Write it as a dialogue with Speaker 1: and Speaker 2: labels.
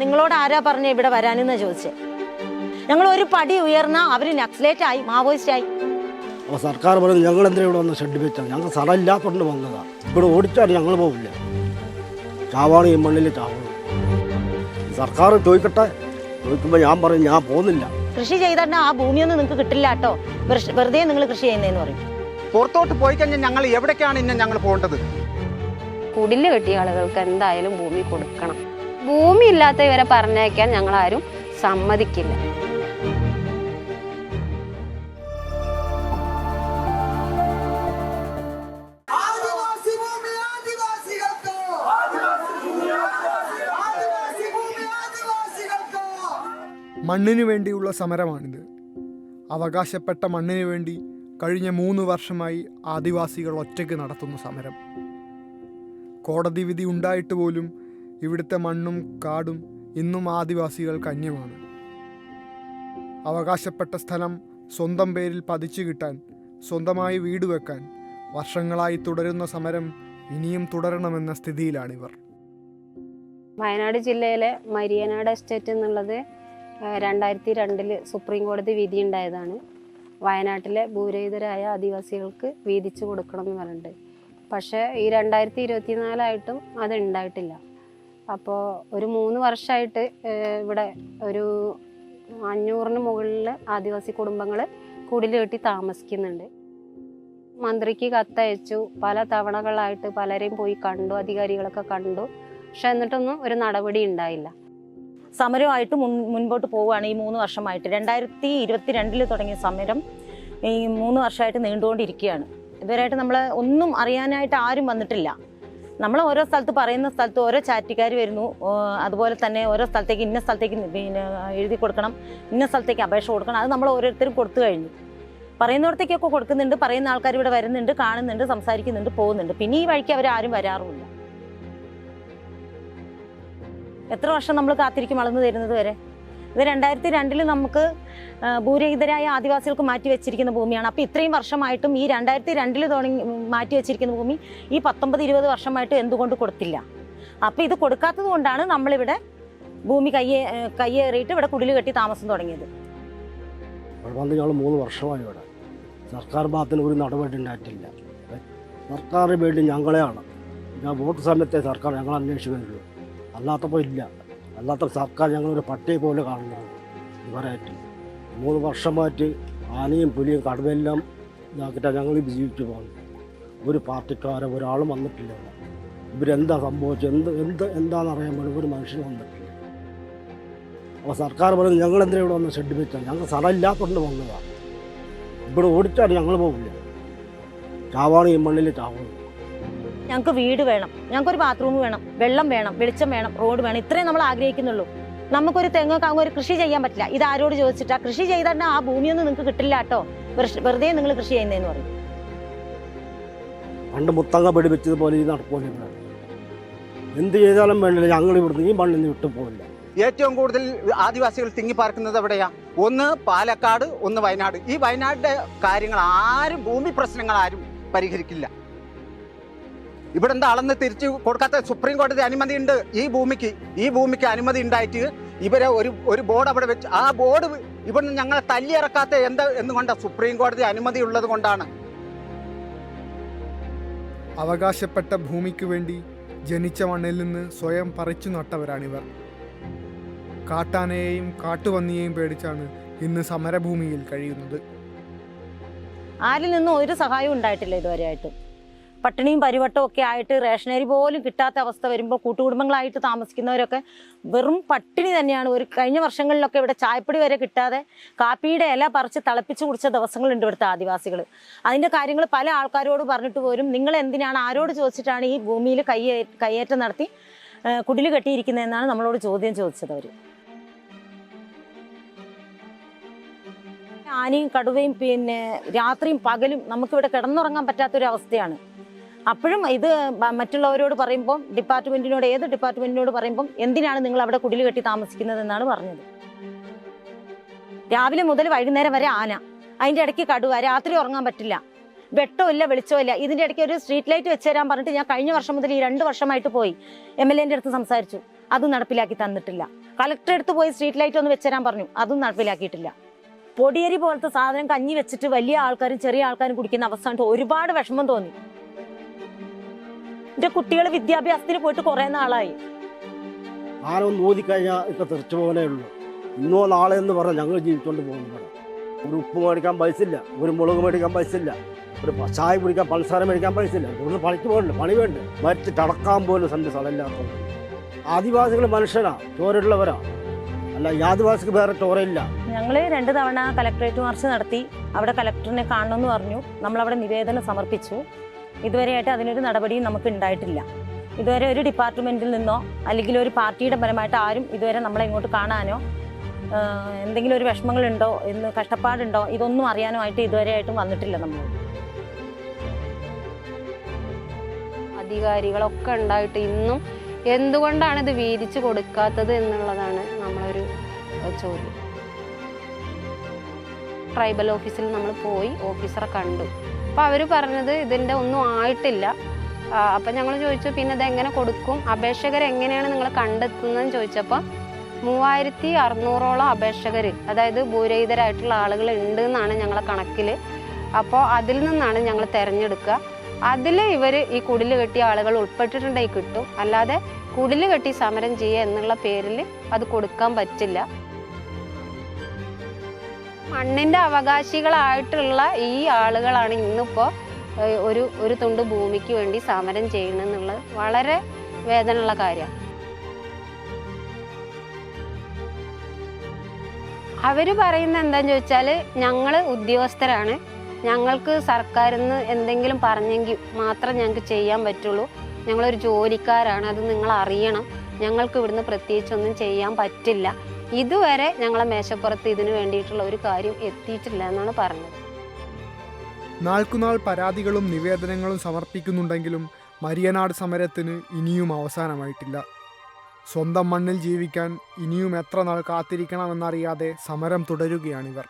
Speaker 1: നിങ്ങളോട് ആരാ പറഞ്ഞ ഇവിടെ വരാനെന്ന് ചോദിച്ചേ? ഞങ്ങൾ ഒരു പടി ഉയർന്ന അവർ നക്സലേറ്റ് ആയി മാവോയിസ്റ്റ് ആയി
Speaker 2: അപ്പോൾ സർക്കാർ പറയുന്നത് ഞങ്ങൾ എന്തിനാ ഇവിടെ വന്ന് ഷെഡ് വെച്ചാൽ ഞങ്ങൾ സ്ഥലമില്ലാത്തതുകൊണ്ട് വന്നതാണ് ഇവിടെ ഓടിച്ചാൽ ഞങ്ങൾ പോവില്ല. ചാവാണ് ഈ മണ്ണിൽ ചാവണം സർക്കാർ ചോദിക്കട്ടെ. ചോദിക്കുമ്പോൾ ഞാൻ പറയും ഞാൻ പോകുന്നില്ല.
Speaker 1: കൃഷി ചെയ്താൽ ആ ഭൂമിയൊന്നും നിങ്ങൾക്ക് കിട്ടില്ല കേട്ടോ. വെറുതെ നിങ്ങൾ കൃഷി ചെയ്യുന്നതെന്ന് പറയും.
Speaker 3: പുറത്തോട്ട് പോയി കഴിഞ്ഞാൽ ഞങ്ങൾ എവിടേക്കാണ് ഇന്ന് ഞങ്ങൾ പോകേണ്ടത്?
Speaker 4: കുടിൽ കെട്ടിയ ആളുകൾക്ക് എന്തായാലും ഭൂമി കൊടുക്കണം. ഭൂമി ഇല്ലാത്ത ഇവരെ പറഞ്ഞേക്കാൻ ഞങ്ങൾ ആരും സമ്മതിക്കില്ല.
Speaker 5: ആദിവാസി ഭൂമി ആദിവാസികൾക്ക്? ആദിവാസി ഭൂമി ആദിവാസികൾക്ക്?
Speaker 6: മണ്ണിനു വേണ്ടിയുള്ള സമരമാണിത്. അവകാശപ്പെട്ട മണ്ണിനു വേണ്ടി കഴിഞ്ഞ മൂന്ന് വർഷമായി ആദിവാസികൾ ഒറ്റയ്ക്ക് നടത്തുന്ന സമരം. കോടതി വിധി ഉണ്ടായിട്ട് പോലും ഇവിടുത്തെ മണ്ണും കാടും ഇന്നും ആദിവാസികൾക്ക് അന്യമാണ് അവകാശപ്പെട്ട സ്ഥലം സ്വന്തം പേരിൽ പതിച്ചു കിട്ടാൻ സ്വന്തമായി വീട് വെക്കാൻ വർഷങ്ങളായി തുടരുന്ന സമരം ഇനിയും തുടരണമെന്ന സ്ഥിതിയിലാണിവർ.
Speaker 4: വയനാട് ജില്ലയിലെ മരിയനാട് എസ്റ്റേറ്റ് എന്നുള്ളത് രണ്ടായിരത്തി രണ്ടിൽ സുപ്രീം കോടതി വിധി ഉണ്ടായതാണ്. വയനാട്ടിലെ ഭൂരഹിതരായ ആദിവാസികൾക്ക് വീതിച്ചു കൊടുക്കണം എന്ന് പറഞ്ഞിട്ട് പക്ഷേ ഈ രണ്ടായിരത്തി ഇരുപത്തിനാലായിട്ടും അത് ഉണ്ടായിട്ടില്ല. അപ്പോൾ ഒരു മൂന്ന് വർഷമായിട്ട് ഇവിടെ ഒരു അഞ്ഞൂറിന് മുകളിൽ ആദിവാസി കുടുംബങ്ങൾ കുടിൽ കെട്ടി താമസിക്കുന്നുണ്ട്. മന്ത്രിക്ക് കത്തയച്ചു പല തവണകളായിട്ട് പലരെയും പോയി കണ്ടു അധികാരികളൊക്കെ കണ്ടു. പക്ഷെ എന്നിട്ടൊന്നും ഒരു നടപടി ഉണ്ടായില്ല.
Speaker 1: സമരമായിട്ട് മുൻ മുൻപോട്ട് പോവുകയാണ് ഈ മൂന്ന് വർഷമായിട്ട്. രണ്ടായിരത്തി ഇരുപത്തി രണ്ടിൽ തുടങ്ങിയ സമരം ഈ മൂന്ന് വർഷമായിട്ട് നീണ്ടുകൊണ്ടിരിക്കുകയാണ്. ഇതുവരെയായിട്ട് നമ്മൾ ഒന്നും അറിയാനായിട്ട് ആരും വന്നിട്ടില്ല. നമ്മൾ ഓരോ സ്ഥലത്ത് പറയുന്ന സ്ഥലത്ത് ഓരോ ചാറ്റുകാർ വരുന്നു. അതുപോലെ തന്നെ ഓരോ സ്ഥലത്തേക്ക് ഇന്ന സ്ഥലത്തേക്ക് പിന്നെ എഴുതി കൊടുക്കണം. ഇന്ന സ്ഥലത്തേക്ക് അപേക്ഷ കൊടുക്കണം. അത് നമ്മൾ ഓരോരുത്തരും കൊടുത്തു കഴിഞ്ഞു. പറയുന്നിടത്തേക്കൊക്കെ കൊടുക്കുന്നുണ്ട്. പറയുന്ന ആൾക്കാർ ഇവിടെ വരുന്നുണ്ട് കാണുന്നുണ്ട് സംസാരിക്കുന്നുണ്ട് പോകുന്നുണ്ട്. പിന്നെ ഈ വഴിക്ക് അവർ ആരും വരാറുമില്ല. എത്ര വർഷം നമ്മൾ കാത്തിരിക്കും വളർന്നു തരുന്നത് വരെ? ഇത് രണ്ടായിരത്തി രണ്ടിൽ നമുക്ക് ഭൂരഹിതരായ ആദിവാസികൾക്ക് മാറ്റി വെച്ചിരിക്കുന്ന ഭൂമിയാണ്. അപ്പോൾ ഇത്രയും വർഷമായിട്ടും ഈ രണ്ടായിരത്തി രണ്ടിൽ തുടങ്ങി മാറ്റി വെച്ചിരിക്കുന്ന ഭൂമി ഈ പത്തൊമ്പത് ഇരുപത് വർഷമായിട്ടും എന്തുകൊണ്ട് കൊടുത്തില്ല? അപ്പോൾ ഇത് കൊടുക്കാത്തത് കൊണ്ടാണ് നമ്മളിവിടെ ഭൂമി കയ്യേ കയ്യേറിയിട്ട് ഇവിടെ കുടിൽ കെട്ടി താമസം തുടങ്ങിയത്.
Speaker 2: വന്ന് ഞങ്ങൾ മൂന്ന് വർഷമായി ഇവിടെ. സർക്കാർ ഭാഗത്തിന് ഒരു നടപടി ഉണ്ടായിട്ടില്ല. സർക്കാർ വേണ്ടി ഞങ്ങളെയാണ്. ഞാൻ വോട്ട് സമയത്തെ സർക്കാർ ഞങ്ങൾ അന്വേഷിക്കുന്നുള്ളൂ. അല്ലാത്തപ്പോൾ ഇല്ല. അല്ലാത്ത സർക്കാർ ഞങ്ങളൊരു പട്ടിയെ പോലെ കാണുന്നത് ഇവരായിട്ട് മൂന്ന് വർഷമായിട്ട് ആനയും പുലിയും കടുവെല്ലാം ഇതാക്കിയിട്ടാണ് ഞങ്ങൾ ജീവിച്ചു പോകുന്നത്. ഒരു പാർട്ടിക്കാരോ ഒരാളും വന്നിട്ടില്ല. ഇവരെന്താ സംഭവിച്ചത്? എന്ത് എന്ത് എന്താണെന്ന് അറിയാൻ വേണ്ടി ഒരു മനുഷ്യൻ വന്നിട്ടില്ല. അപ്പോൾ സർക്കാർ പറയുന്നത് ഞങ്ങൾ എന്തിനാ ഇവിടെ വന്ന് ഷെഡ് വെച്ചാൽ ഞങ്ങൾ സ്ഥലമില്ലാത്തതുകൊണ്ട് വന്നതാണ് ഇവിടെ ഓടിച്ചാൽ ഞങ്ങൾ പോകില്ല ചാവാണ് ഈ മണ്ണിൽ ചാവണം
Speaker 1: ഞങ്ങൾക്ക് വീട് വേണം. ഞങ്ങൾക്കൊരു ബാത്റൂം വേണം. വെള്ളം വേണം. വെളിച്ചം വേണം. റോഡ് വേണം. ഇത്രയും നമ്മൾ ആഗ്രഹിക്കുന്നുള്ളൂ. നമുക്കൊരു തെങ്ങ് കാങ്ങ് ഒരു കൃഷി ചെയ്യാൻ പറ്റില്ല. ഇത് ആരോട് ചോദിച്ചിട്ടാ? കൃഷി ചെയ്താൽ ആ ഭൂമിയൊന്നും നിങ്ങൾക്ക് കിട്ടില്ല കേട്ടോ. വെറുതെ നിങ്ങൾ കൃഷി ചെയ്യുന്നതെന്ന് പറഞ്ഞു
Speaker 2: പണ്ട് മുത്തങ്ങ പിടിപ്പിച്ചതുപോലെ ഈ നടക്കൂല എന്ത് ചെയ്താലും വേണ്ടില്ല. ഞങ്ങൾ ഇവിടുന്ന് ഈ മണ്ണിൽ നിന്ന് വിട്ടു പോകില്ല
Speaker 3: ഏറ്റവും കൂടുതൽ ആദിവാസികൾ തിങ്ങിപ്പാർക്കുന്നത് എവിടെയാ? ഒന്ന് പാലക്കാട് ഒന്ന് വയനാട്. ഈ വയനാടിന്റെ കാര്യങ്ങൾ ആരും ഭൂമി പ്രശ്നങ്ങൾ ആരും പരിഹരിക്കില്ല. ഇവിടെ എന്താ അളന്ന് തിരിച്ച് കൊടുക്കാത്ത സുപ്രീം കോടതി അനുമതി ഉണ്ട് ഈ ഭൂമിക്ക്. ഈ ഭൂമിക്ക് അനുമതി ഉണ്ടായിട്ട് ഇവരെ ഒരു ഒരു ബോർഡ് അവിടെ വെച്ച് ആ ബോർഡ് ഇവിടുന്ന് ഞങ്ങളെ തല്ലിയിറക്കാത്ത എന്താ എന്നുകൊണ്ടാ സുപ്രീം കോടതി അനുമതി ഉള്ളത് കൊണ്ടാണ്?
Speaker 6: അവകാശപ്പെട്ട ഭൂമിക്ക് വേണ്ടി ജനിച്ച മണ്ണിൽ നിന്ന് സ്വയം പറിച്ചു നട്ടവരാണിവർ. കാട്ടാനയെയും കാട്ടുപന്നിയെയും പേടിച്ചാണ് ഇന്ന് സമരഭൂമിയിൽ കഴിയുന്നത്.
Speaker 1: ആരിൽ നിന്നും ഒരു സഹായവും ഉണ്ടായിട്ടില്ല ഇതുവരെയായിട്ടും. പട്ടിണിയും പരിവട്ടവും ഒക്കെ ആയിട്ട് റേഷനരി പോലും കിട്ടാത്ത അവസ്ഥ വരുമ്പോൾ കൂട്ടുകുടുംബങ്ങളായിട്ട് താമസിക്കുന്നവരൊക്കെ വെറും പട്ടിണി തന്നെയാണ്. ഒരു കഴിഞ്ഞ വർഷങ്ങളിലൊക്കെ ഇവിടെ ചായപ്പൊടി വരെ കിട്ടാതെ കാപ്പിയുടെ ഇല പറിച്ച് തിളപ്പിച്ച് കുടിച്ച ദിവസങ്ങളുണ്ട് ഇവിടുത്തെ ആദിവാസികൾ അതിന്റെ കാര്യങ്ങൾ പല ആൾക്കാരോട് പറഞ്ഞിട്ട് പോലും നിങ്ങൾ എന്തിനാണ് ആരോട് ചോദിച്ചിട്ടാണ് ഈ ഭൂമിയിൽ കയ്യേ കയ്യേറ്റം നടത്തി കുടിൽ കെട്ടിയിരിക്കുന്നതെന്നാണ് നമ്മളോട് ചോദ്യം ചോദിച്ചത് അവർ ആനയും കടുവയും പിന്നെ രാത്രിയും പകലും നമുക്കിവിടെ കിടന്നുറങ്ങാൻ പറ്റാത്തൊരു അവസ്ഥയാണ് അപ്പോഴും ഇത് മറ്റുള്ളവരോട് പറയുമ്പോൾ ഡിപ്പാർട്ട്മെന്റിനോട് ഏത് ഡിപ്പാർട്ട്മെന്റിനോട് പറയുമ്പോൾ എന്തിനാണ് നിങ്ങൾ അവിടെ കുടിൽ കെട്ടി താമസിക്കുന്നത് എന്നാണ് പറഞ്ഞത്. രാവിലെ മുതൽ വൈകുന്നേരം വരെ ആന. അതിന്റെ ഇടയ്ക്ക് കടുവ. രാത്രി ഉറങ്ങാൻ പറ്റില്ല. വെട്ടമില്ല വെളിച്ചമില്ല ഇതിന്റെ ഇടയ്ക്ക് ഒരു സ്ട്രീറ്റ് ലൈറ്റ് വെച്ച് തരാൻ പറഞ്ഞിട്ട് ഞാൻ കഴിഞ്ഞ വർഷം മുതൽ ഈ രണ്ട് വർഷമായിട്ട് പോയി. എം എൽ എന്റെ അടുത്ത് സംസാരിച്ചു. അതും നടപ്പിലാക്കി തന്നിട്ടില്ല. കളക്ടർ അടുത്ത് പോയി സ്ട്രീറ്റ് ലൈറ്റ് ഒന്ന് വെച്ചുതരാൻ പറഞ്ഞു. അതും നടപ്പിലാക്കിയിട്ടില്ല. പൊടിയരി പോലത്തെ സാധനം കഞ്ഞി വെച്ചിട്ട് വലിയ ആൾക്കാരും ചെറിയ ആൾക്കാരും കുടിക്കുന്ന അവസ്ഥ ഒരുപാട് വിഷമം തോന്നി. എന്റെ കുട്ടികൾ വിദ്യാഭ്യാസത്തിന് പോയിട്ട് കുറെ നാളായി.
Speaker 2: ആരോ മോദി കഴിഞ്ഞാൽ ഇപ്പൊ തെറിച്ചു പോലെ ഉള്ളൂ. ഇന്നോ നാളെ എന്ന് പറഞ്ഞാൽ ഞങ്ങൾ ജീവിച്ചുകൊണ്ട് പോകുന്നു ഒരു ഉപ്പ് മേടിക്കാൻ പൈസ ഇല്ല ഒരു മുളക് മേടിക്കാൻ പൈസ ഇല്ല ഒരു ചായ കുടിക്കാൻ പൾസാര മേടിക്കാൻ പൈസ ഇല്ല. കൂടുതൽ പണിക്ക് പോകണ്ട പണി വേണ്ട. മരിച്ച് കടക്കാൻ പോലും സന്ധി സ്ഥലമില്ലാത്ത ആദിവാസികൾ മനുഷ്യരാ ചോരുള്ളവരാ അല്ല ഈ ആദിവാസിക്ക് വേറെ ചോരയില്ല.
Speaker 1: ഞങ്ങൾ രണ്ട് തവണ കലക്ടറേറ്റ് മാർച്ച് നടത്തി അവിടെ കലക്ടറിനെ കാണണമെന്ന് പറഞ്ഞു. നമ്മൾ അവിടെ നിവേദനം സമർപ്പിച്ചു. ഇതുവരെയായിട്ട് അതിനൊരു നടപടിയും നമുക്ക് ഉണ്ടായിട്ടില്ല. ഇതുവരെ ഒരു ഡിപ്പാർട്ട്മെന്റിൽ നിന്നോ അല്ലെങ്കിൽ ഒരു പാർട്ടിയുടെ പരമായിട്ട് ആരും ഇതുവരെ നമ്മളെ ഇങ്ങോട്ട് കാണാനോ എന്തെങ്കിലും ഒരു വിഷമങ്ങളുണ്ടോ എന്ന് കഷ്ടപ്പാടുണ്ടോ ഇതൊന്നും അറിയാനോ ആയിട്ട് ഇതുവരെയായിട്ടും വന്നിട്ടില്ല നമ്മൾ
Speaker 4: അധികാരികളൊക്കെ ഉണ്ടായിട്ട് ഇന്നും എന്തുകൊണ്ടാണ് ഇത് വീതിച്ചു കൊടുക്കാത്തത് എന്നുള്ളതാണ് നമ്മളൊരു ചോദ്യം. ട്രൈബൽ ഓഫീസിൽ നമ്മൾ പോയി ഓഫീസറെ കണ്ടു. അപ്പോൾ അവർ പറഞ്ഞത് ഇതിന്റെ ഒന്നും ആയിട്ടില്ല. അപ്പം ഞങ്ങൾ ചോദിച്ചു പിന്നെ ഇതെങ്ങനെ കൊടുക്കും? അപേക്ഷകർ എങ്ങനെയാണ് നിങ്ങൾ കണ്ടെത്തുന്നതെന്ന് ചോദിച്ചപ്പോൾ മൂവായിരത്തി അറുന്നൂറോളം അപേക്ഷകർ അതായത് ഭൂരഹിതരായിട്ടുള്ള ആളുകൾ ഉണ്ട് എന്നാണ് ഞങ്ങളെ കണക്കിൽ അപ്പോൾ അതിൽ നിന്നാണ് ഞങ്ങൾ തിരഞ്ഞെടുക്കുക. അതിൽ ഇവർ ഈ കുടിൽ കെട്ടിയ ആളുകൾ ഉൾപ്പെട്ടിട്ടുണ്ടെങ്കിൽ കിട്ടും. അല്ലാതെ കുടിൽ കെട്ടി സമരം ചെയ്യുക എന്നുള്ള പേരിൽ അത് കൊടുക്കാൻ പറ്റില്ല. മണ്ണിന്റെ അവകാശികളായിട്ടുള്ള ഈ ആളുകളാണ് ഇന്നിപ്പോൾ ഒരു ഒരു തുണ്ട് ഭൂമിക്ക് വേണ്ടി സമരം ചെയ്യണമെന്നുള്ളത് വളരെ വേദനയുള്ള കാര്യമാണ് അവർ പറയുന്നത് എന്താണെന്ന് ചോദിച്ചാൽ ഞങ്ങൾ ഉദ്യോഗസ്ഥരാണ്. ഞങ്ങൾക്ക് സർക്കാരിൽ നിന്ന് എന്തെങ്കിലും പറഞ്ഞെങ്കിൽ മാത്രം ഞങ്ങൾക്ക് ചെയ്യാൻ പറ്റുള്ളൂ. ഞങ്ങളൊരു ജോലിക്കാരാണ് അത് നിങ്ങൾ അറിയണം. ഞങ്ങൾക്ക് ഇവിടുന്ന് പ്രത്യേകിച്ചൊന്നും ചെയ്യാൻ പറ്റില്ല. ഇതുവരെ ഞങ്ങളെ മേശപ്പുറത്ത് ഇതിനു വേണ്ടിയിട്ടുള്ള ഒരു കാര്യം എത്തിയിട്ടില്ല എന്നാണ് പറഞ്ഞത്.
Speaker 6: നാൾക്കുനാൾ പരാതികളും നിവേദനങ്ങളും സമർപ്പിക്കുന്നുണ്ടെങ്കിലും മരിയനാട് സമരത്തിന് ഇനിയും അവസാനമായിട്ടില്ല. സ്വന്തം മണ്ണിൽ ജീവിക്കാൻ ഇനിയും എത്ര നാൾ കാത്തിരിക്കണമെന്നറിയാതെ സമരം തുടരുകയാണിവർ